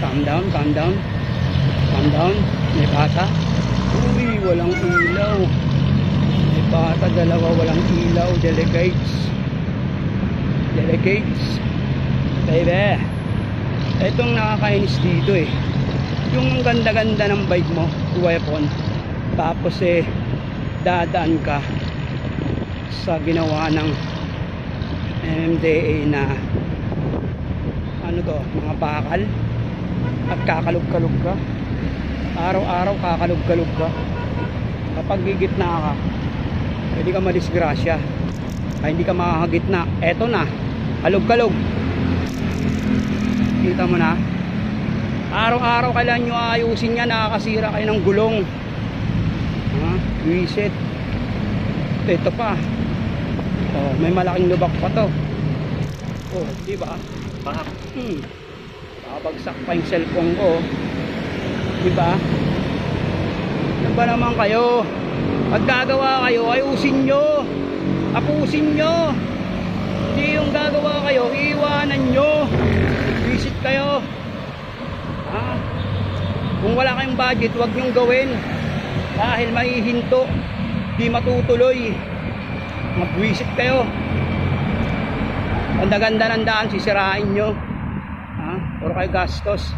Calm down, calm down. Calm down. May bata. Uy, walang ilaw. May bata, dalawa walang ilaw. Delegates. Delegates. Baby. Itong nakakainis dito eh. Yung ganda-ganda ng bike mo, weapon. Tapos eh, dadaan ka sa ginawa ng MMDA na ano to, mga bakal at kakalog-kalog ka. Araw-araw kakalog-kalog ka. Kapag gigitna ka pwede ka madisgrasya. Ay hindi ka makakagitna. Eto na, kalog-kalog kita mo na? Araw-araw kailan nyo ayusin yan. Nakakasira kayo ng gulong. Ha, reset ito pa. Oh, may malaking lubak pa to. Oh, di ba? Pak. Hmm. Nakabagsak pa yung cellphone ko. Di ba? Ano ba naman kayo? Pag gagawa kayo, ayusin nyo. Tapusin nyo. Hindi yung gagawa kayo, iiwanan nyo. Visit kayo. Ha? Kung wala kayong budget, huwag nyong gawin. Dahil mahihinto. Di matutuloy. Mag-visit kayo. Ang ganda ng daan, sisirain nyo puro kayo gastos.